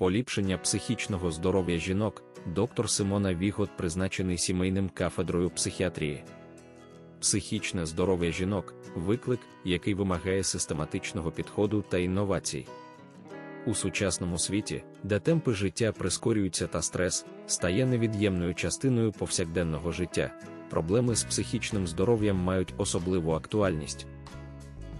поліпшення психічного здоров'я жінок, доктор Симона Вігот призначений сімейним кафедрою психіатрії. Психічне здоров'я жінок виклик, який вимагає систематичного підходу та інновацій. У сучасному світі, де темпи життя прискорюються та стрес стає невід'ємною частиною повсякденного життя, проблеми з психічним здоров'ям мають особливу актуальність.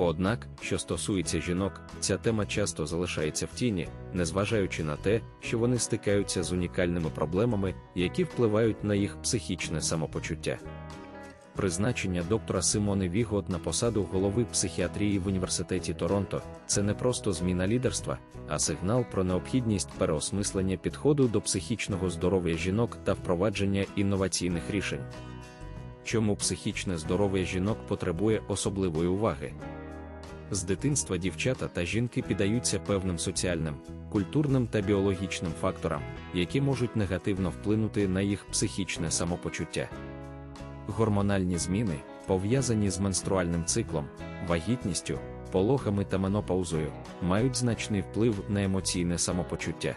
Однак, що стосується жінок, ця тема часто залишається в тіні, незважаючи на те, що вони стикаються з унікальними проблемами, які впливають на їх психічне самопочуття. Призначення доктора Симони Вігот на посаду голови психіатрії в університеті Торонто це не просто зміна лідерства, а сигнал про необхідність переосмислення підходу до психічного здоров'я жінок та впровадження інноваційних рішень. Чому психічне здоров'я жінок потребує особливої уваги? З дитинства дівчата та жінки піддаються певним соціальним, культурним та біологічним факторам, які можуть негативно вплинути на їх психічне самопочуття. Гормональні зміни, пов'язані з менструальним циклом, вагітністю, пологами та менопаузою, мають значний вплив на емоційне самопочуття.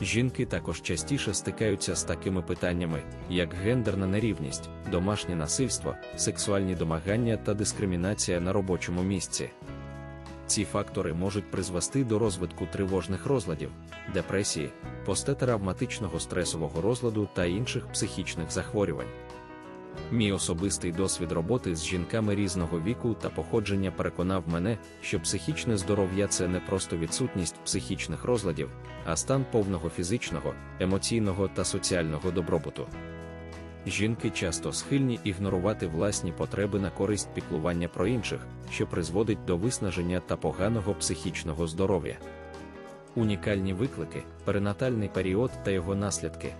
Жінки також частіше стикаються з такими питаннями, як гендерна нерівність, домашнє насильство, сексуальні домагання та дискримінація на робочому місці. Ці фактори можуть призвести до розвитку тривожних розладів, депресії, постетравматичного стресового розладу та інших психічних захворювань. Мій особистий досвід роботи з жінками різного віку та походження переконав мене, що психічне здоров'я це не просто відсутність психічних розладів, а стан повного фізичного, емоційного та соціального добробуту. Жінки часто схильні ігнорувати власні потреби на користь піклування про інших, що призводить до виснаження та поганого психічного здоров'я. Унікальні виклики, перинатальний період та його наслідки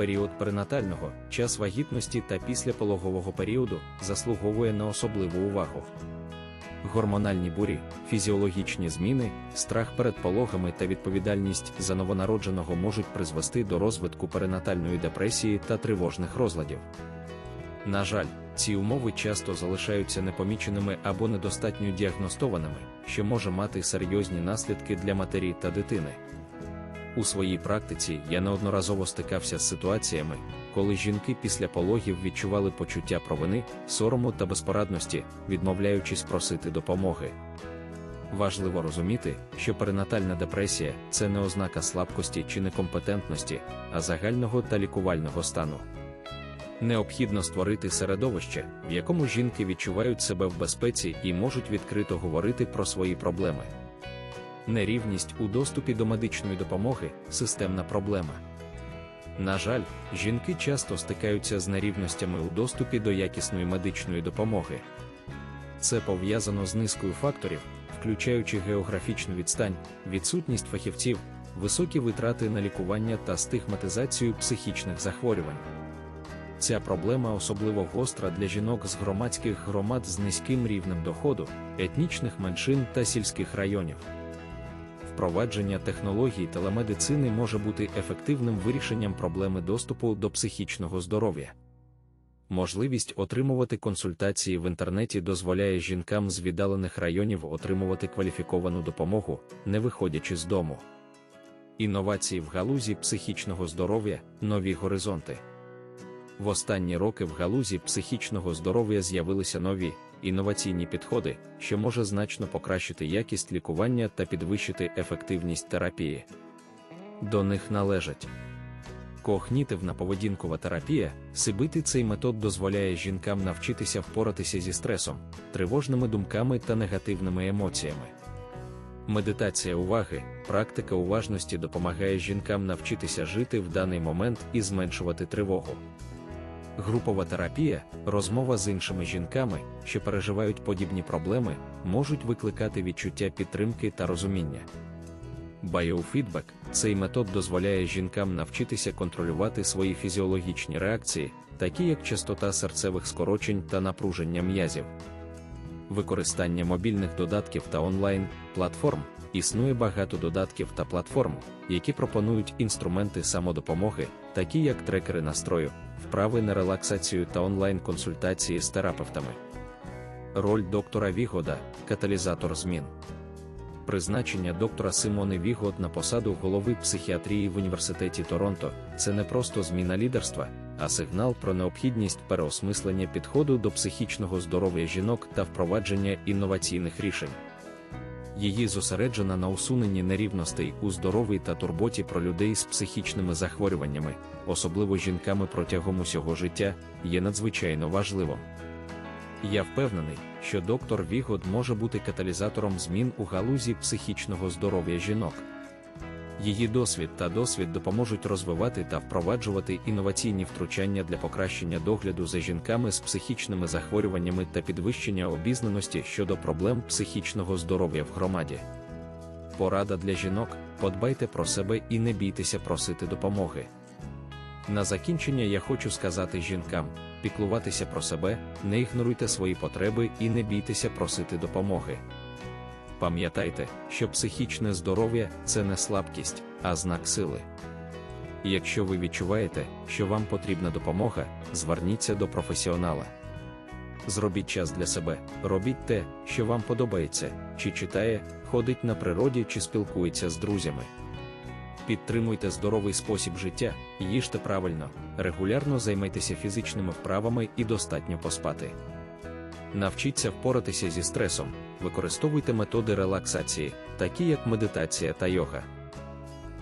період перинатального, час вагітності та післяпологового періоду заслуговує на особливу увагу. Гормональні бурі, фізіологічні зміни, страх перед пологами та відповідальність за новонародженого можуть призвести до розвитку перинатальної депресії та тривожних розладів. На жаль, ці умови часто залишаються непоміченими або недостатньо діагностованими, що може мати серйозні наслідки для матері та дитини. У своїй практиці я неодноразово стикався з ситуаціями, коли жінки після пологів відчували почуття провини, сорому та безпорадності, відмовляючись просити допомоги. Важливо розуміти, що перинатальна депресія це не ознака слабкості чи некомпетентності, а загального та лікувального стану. Необхідно створити середовище, в якому жінки відчувають себе в безпеці і можуть відкрито говорити про свої проблеми. Нерівність у доступі до медичної допомоги системна проблема. На жаль, жінки часто стикаються з нерівностями у доступі до якісної медичної допомоги. Це пов'язано з низкою факторів, включаючи географічну відстань, відсутність фахівців, високі витрати на лікування та стигматизацію психічних захворювань. Ця проблема особливо гостра для жінок з громадських громад з низьким рівнем доходу, етнічних меншин та сільських районів впровадження технологій телемедицини може бути ефективним вирішенням проблеми доступу до психічного здоров'я. Можливість отримувати консультації в інтернеті дозволяє жінкам з віддалених районів отримувати кваліфіковану допомогу, не виходячи з дому. Інновації в галузі психічного здоров'я нові горизонти. В останні роки в галузі психічного здоров'я з'явилися нові інноваційні підходи, що може значно покращити якість лікування та підвищити ефективність терапії. До них належать когнітивна поведінкова терапія, сибити цей метод дозволяє жінкам навчитися впоратися зі стресом, тривожними думками та негативними емоціями. Медитація уваги, практика уважності допомагає жінкам навчитися жити в даний момент і зменшувати тривогу. Групова терапія, розмова з іншими жінками, що переживають подібні проблеми, можуть викликати відчуття підтримки та розуміння. Біофідбек цей метод дозволяє жінкам навчитися контролювати свої фізіологічні реакції, такі як частота серцевих скорочень та напруження м'язів. Використання мобільних додатків та онлайн платформ існує багато додатків та платформ, які пропонують інструменти самодопомоги, такі як трекери настрою вправи на релаксацію та онлайн-консультації з терапевтами. Роль доктора Вігода каталізатор змін. Призначення доктора Симони Вігот на посаду голови психіатрії в університеті Торонто це не просто зміна лідерства, а сигнал про необхідність переосмислення підходу до психічного здоров'я жінок та впровадження інноваційних рішень. Її зосереджена на усуненні нерівностей у здоров'ї та турботі про людей з психічними захворюваннями, особливо жінками протягом усього життя, є надзвичайно важливим. Я впевнений, що доктор Вігод може бути каталізатором змін у галузі психічного здоров'я жінок. Її досвід та досвід допоможуть розвивати та впроваджувати інноваційні втручання для покращення догляду за жінками з психічними захворюваннями та підвищення обізнаності щодо проблем психічного здоров'я в громаді. Порада для жінок: подбайте про себе і не бійтеся просити допомоги. На закінчення я хочу сказати жінкам: піклуватися про себе, не ігноруйте свої потреби і не бійтеся просити допомоги. Пам'ятайте, що психічне здоров'я це не слабкість, а знак сили. Якщо ви відчуваєте, що вам потрібна допомога, зверніться до професіонала. Зробіть час для себе, робіть те, що вам подобається, чи читає, ходить на природі чи спілкується з друзями. Підтримуйте здоровий спосіб життя, їжте правильно, регулярно займайтеся фізичними вправами і достатньо поспати. Навчіться впоратися зі стресом, використовуйте методи релаксації, такі як медитація та йога.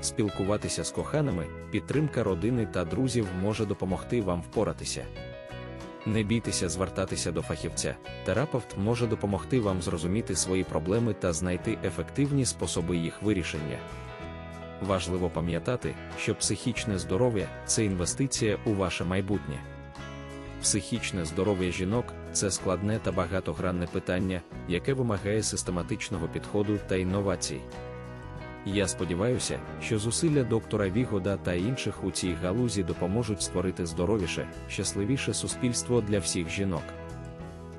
Спілкуватися з коханими, підтримка родини та друзів може допомогти вам впоратися. Не бійтеся звертатися до фахівця, терапевт може допомогти вам зрозуміти свої проблеми та знайти ефективні способи їх вирішення. Важливо пам'ятати, що психічне здоров'я це інвестиція у ваше майбутнє. Психічне здоров'я жінок це складне та багатогранне питання, яке вимагає систематичного підходу та інновацій. Я сподіваюся, що зусилля доктора Вігода та інших у цій галузі допоможуть створити здоровіше, щасливіше суспільство для всіх жінок.